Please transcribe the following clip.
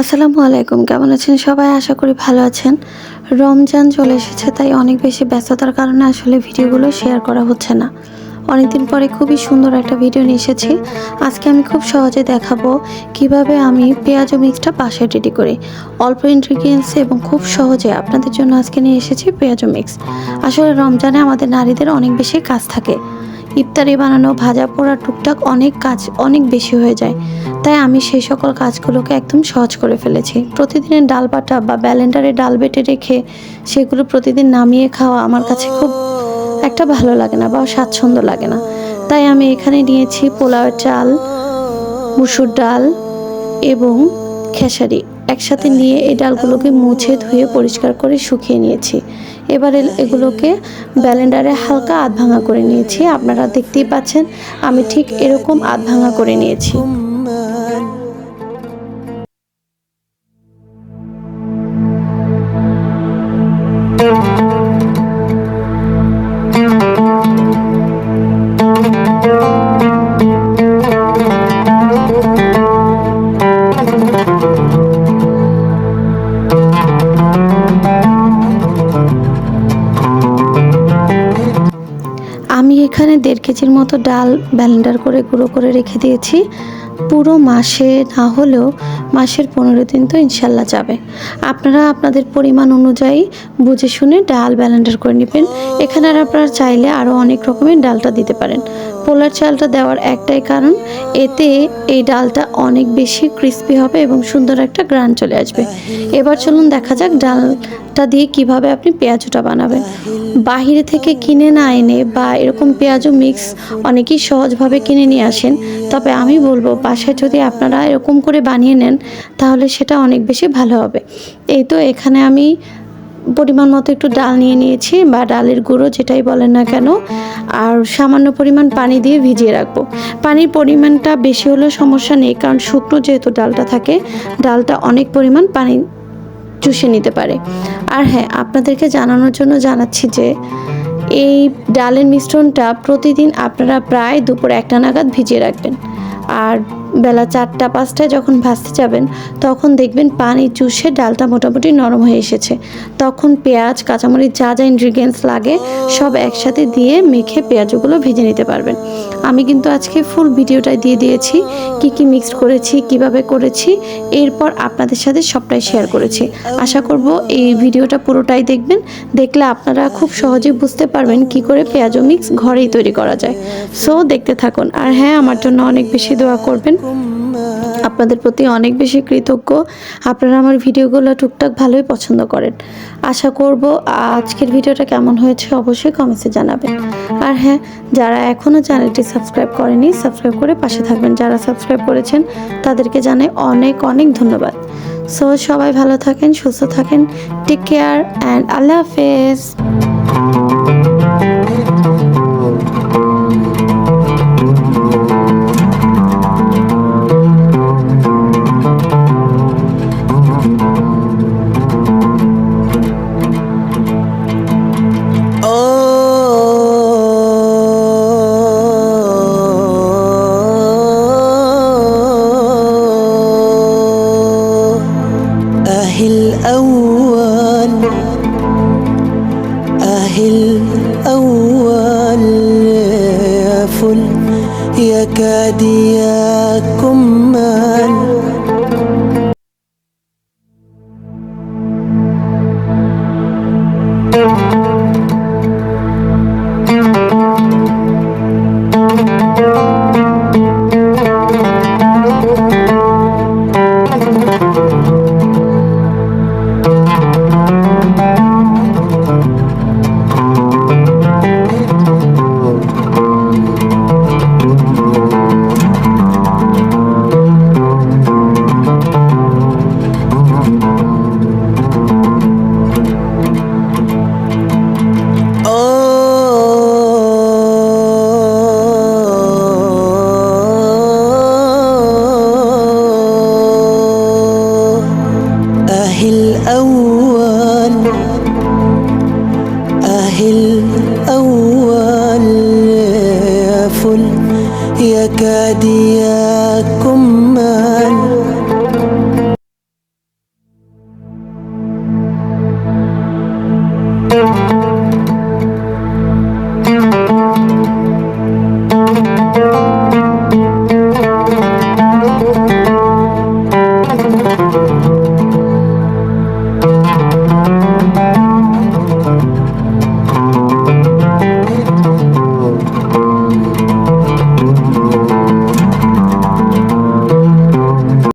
আসসালামু আলাইকুম, কেমন আছেন সবাই? আশা করি ভালো আছেন। রমজান চলে এসেছে, তাই অনেক বেশি ব্যস্ততার কারণে আসলে ভিডিওগুলো শেয়ার করা হচ্ছে না। অনেকদিন পরে খুবই সুন্দর একটা ভিডিও নিয়ে এসেছি। আজকে আমি খুব সহজে দেখাবো কীভাবে আমি পেঁয়াজ মিক্সটা বাসায় রেডি করি। অল্প ইনগ্রিডিয়েন্টস এবং খুব সহজে আপনাদের জন্য আজকে নিয়ে এসেছি পেঁয়াজ মিক্স। আসলে রমজানে আমাদের নারীদের অনেক বেশি কাজ থাকে। ইফতারি বানানো, ভাজা পোড়া, টুকটাক অনেক কাজ অনেক বেশি হয়ে যায়। তাই আমি সেই সকল কাজগুলোকে একদম সহজ করে ফেলেছি। প্রতিদিনের ডাল বাটা বা ব্যালেন্ডারে ডাল বেটে রেখে সেগুলো প্রতিদিন নামিয়ে খাওয়া আমার কাছে খুব একটা ভালো লাগে না বা স্বাচ্ছন্দ্য লাগে না। তাই আমি এখানে নিয়েছি পোলাওয়ের চাল, মুসুর ডাল এবং খেসারি। একসাথে নিয়ে এই ডালগুলোকে মুছে ধুয়ে পরিষ্কার করে শুকিয়ে নিয়েছি। এবারে এগুলোকে ব্যালেন্ডারে হালকা আধ ভাঙা করে নিয়েছি। আপনারা দেখতেই পাচ্ছেন, আমি ঠিক এরকম আধ ভাঙা করে নিয়েছি। এখানে দেড় কেজির মতো ডাল ব্যালেন্ডার করে গুঁড়ো করে রেখে দিয়েছি। পুরো মাসে না হলেও মাসের পনেরো দিন তো ইনশাল্লাহ যাবে। আপনারা আপনাদের পরিমাণ অনুযায়ী বুঝে শুনে ডাল ব্যালেন্ডার করে নেবেন। এখানে আর আপনারা চাইলে আরও অনেক রকমের ডালটা দিতে পারেন। পোলার চালটা দেওয়ার একটাই কারণ, এতে এই ডালটা অনেক বেশি ক্রিস্পি হবে এবং সুন্দর একটা গ্রান চলে আসবে। এবার চলুন দেখা যাক ডালটা দিয়ে কীভাবে আপনি পেঁয়াজটা বানাবেন। বাহিরে থেকে কিনে না এনে বা এরকম পেঁয়াজও মিক্স অনেকেই সহজভাবে কিনে নিয়ে আসেন। তবে আমি বলব, বাসায় যদি আপনারা এরকম করে বানিয়ে নেন, তাহলে সেটা অনেক বেশি ভালো হবে। এই তো এখানে আমি পরিমাণ মতো একটু ডাল নিয়ে নিয়েছি বা ডালের গুঁড়ো যেটাই বলেন না কেন। আর সামান্য পরিমাণ পানি দিয়ে ভিজিয়ে রাখব। পানির পরিমাণটা বেশি হলেও সমস্যা নেই, কারণ শুকনো যেহেতু ডালটা থাকে, ডালটা অনেক পরিমাণ পানি চুষে নিতে পারে। আর হ্যাঁ আপনাদেরকে জানানোর জন্য জানাচ্ছি যে, এই ডালের মিশ্রণটা প্রতিদিন আপনারা প্রায় দুপুর একটা নাগাদ ভিজিয়ে রাখবেন। আর বেলা চারটা, পাঁচটায় যখন ভাজতে যাবেন, তখন দেখবেন পানি চুষে ডালটা মোটামুটি নরম হয়ে এসেছে। তখন পেঁয়াজ, কাঁচামরিচ, যা যা ইনগ্রিডিয়েন্টস লাগে, সব একসাথে দিয়ে মেখে পেঁয়াজগুলো ভেজে নিতে পারবেন। আমি কিন্তু আজকে ফুল ভিডিওটাই দিয়ে দিয়েছি, কি কি মিক্সড করেছি, কীভাবে করেছি, এরপর আপনাদের সাথে সবটাই শেয়ার করেছি। আশা করব এই ভিডিওটা পুরোটাই দেখবেন, দেখলে আপনারা খুব সহজে বুঝতে পারবেন কি করে পেঁয়াজও মিক্স ঘরেই তৈরি করা যায়। সো দেখতে থাকুন। আর হ্যাঁ আমার জন্য অনেক বেশি দোয়া করবেন। আপনাদের প্রতি অনেক বেশি কৃতজ্ঞ। আপনারা আমার ভিডিওগুলো টুকটাক ভালোই পছন্দ করেন। আশা করব আজকের ভিডিওটা কেমন হয়েছে অবশ্যই কমেন্টসে জানাবেন। আর হ্যাঁ যারা এখনও চ্যানেলটি সাবস্ক্রাইব করেনি, সাবস্ক্রাইব করে পাশে থাকবেন। যারা সাবস্ক্রাইব করেছেন, তাদেরকে জানাই অনেক অনেক ধন্যবাদ। সো সবাই ভালো থাকেন, সুস্থ থাকেন। টেক কেয়ার অ্যান্ড আল্লাহ হাফেজ। آه الأول آه الأول يا يفل يكاد يكم gadiya